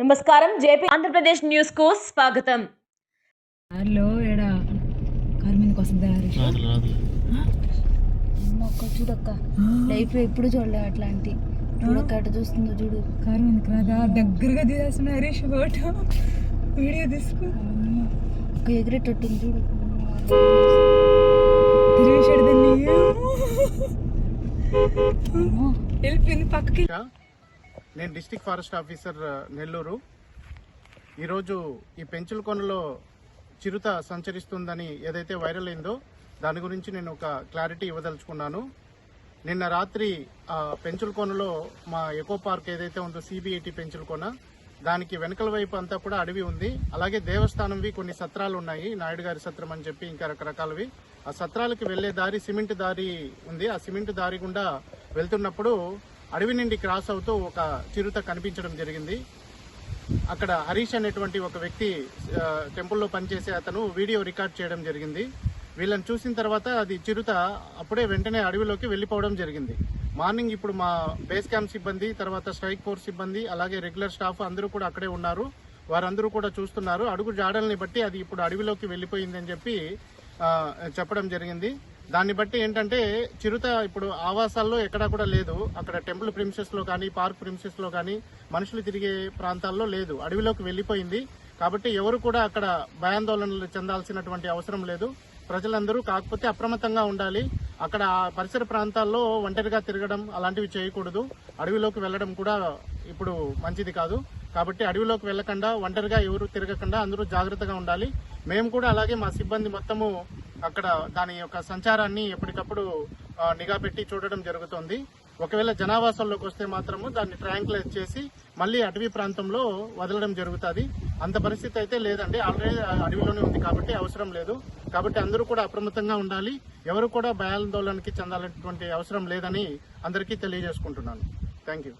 నమస్కారం. జేపీ ఆంధ్రప్రదేశ్ న్యూస్కు స్వాగతం. కార్లో ఏడ? కారు మీదకి వస్తుంది హరీష్ అక్క చూడక్క. లైఫ్లో ఎప్పుడు చూడలే అట్లాంటి. చూడక్క అటు చూస్తుందో చూడు. కారు మీదకి రాదా? దగ్గరగా తీసేస్తున్నా హరీష్ ఫోటో. వీడియో తీసుకో. ఒక ఎగిరేటట్టుంది చూడు. తిరిగేసాడు దాన్ని. అమ్మో. వెళ్ళిపోయింది పక్కకి. నేను డిస్టిక్ ఫారెస్ట్ ఆఫీసర్ నెల్లూరు. ఈరోజు ఈ పెంచులకొనలో చిరుత సంచరిస్తుందని ఏదైతే వైరల్ అయిందో దాని గురించి నేను ఒక క్లారిటీ ఇవ్వదలుచుకున్నాను. నిన్న రాత్రి ఆ పెంచులకొనలో మా ఎకో పార్క్ ఏదైతే ఉందో సిబిఐటి పెంచులకొన దానికి వెనకల వైపు అంతా కూడా అడవి ఉంది. అలాగే దేవస్థానంవి కొన్ని సత్రాలు ఉన్నాయి. నాయుడు గారి సత్రం అని చెప్పి ఇంకా రకరకాలవి. ఆ సత్రాలకు వెళ్ళే దారి సిమెంట్ దారి ఉంది. ఆ సిమెంట్ దారి గుండా వెళ్తున్నప్పుడు అడవి నుండి క్రాస్ అవుతూ ఒక చిరుత కనిపించడం జరిగింది. అక్కడ హరీష్ అనేటువంటి ఒక వ్యక్తి టెంపుల్లో పనిచేసే అతను వీడియో రికార్డ్ చేయడం జరిగింది. వీళ్ళని చూసిన తర్వాత అది చిరుత అప్పుడే వెంటనే అడవిలోకి వెళ్ళిపోవడం జరిగింది. మార్నింగ్ ఇప్పుడు మా బేస్ క్యాంప్ సిబ్బంది తర్వాత స్ట్రైక్ ఫోర్స్ సిబ్బంది అలాగే రెగ్యులర్ స్టాఫ్ అందరూ కూడా అక్కడే ఉన్నారు. వారందరూ కూడా చూస్తున్నారు. అడుగు జాడల్ని బట్టి అది ఇప్పుడు అడవిలోకి వెళ్ళిపోయిందని చెప్పి చెప్పడం జరిగింది. దాన్ని బట్టి ఏంటంటే చిరుత ఇప్పుడు ఆవాసాల్లో ఎక్కడా కూడా లేదు. అక్కడ టెంపుల్ ప్రిన్సెస్లో కానీ పార్క్ ప్రిన్సెస్లో కానీ మనుషులు తిరిగే ప్రాంతాల్లో లేదు. అడవిలోకి వెళ్ళిపోయింది. కాబట్టి ఎవరు కూడా అక్కడ భయాందోళనలు చెందాల్సినటువంటి అవసరం లేదు. ప్రజలందరూ కాకపోతే అప్రమత్తంగా ఉండాలి. అక్కడ ఆ పరిసర ప్రాంతాల్లో ఒంటరిగా తిరగడం అలాంటివి చేయకూడదు. అడవిలోకి వెళ్ళడం కూడా ఇప్పుడు మంచిది కాదు. కాబట్టి అడవిలోకి వెళ్ళకుండా ఒంటరిగా ఎవరు తిరగకుండా అందరూ జాగ్రత్తగా ఉండాలి. మేము కూడా అలాగే మా సిబ్బంది మొత్తము అక్కడ దాని యొక్క సంచారాన్ని ఎప్పటికప్పుడు నిఘా పెట్టి చూడడం జరుగుతుంది. ఒకవేళ జనావాసంలోకి వస్తే మాత్రము దాన్ని ట్రాంక్లైజ్ చేసి మళ్ళీ అటవీ ప్రాంతంలో వదలడం జరుగుతుంది. అంత పరిస్థితి అయితే లేదండి. ఆల్రెడీ అడవిలోనే ఉంది కాబట్టి అవసరం లేదు. కాబట్టి అందరూ కూడా అప్రమత్తంగా ఉండాలి. ఎవరు కూడా భయాందోళనకి చెందాలనేటువంటి అవసరం లేదని అందరికీ తెలియజేసుకుంటున్నాను. Thank you.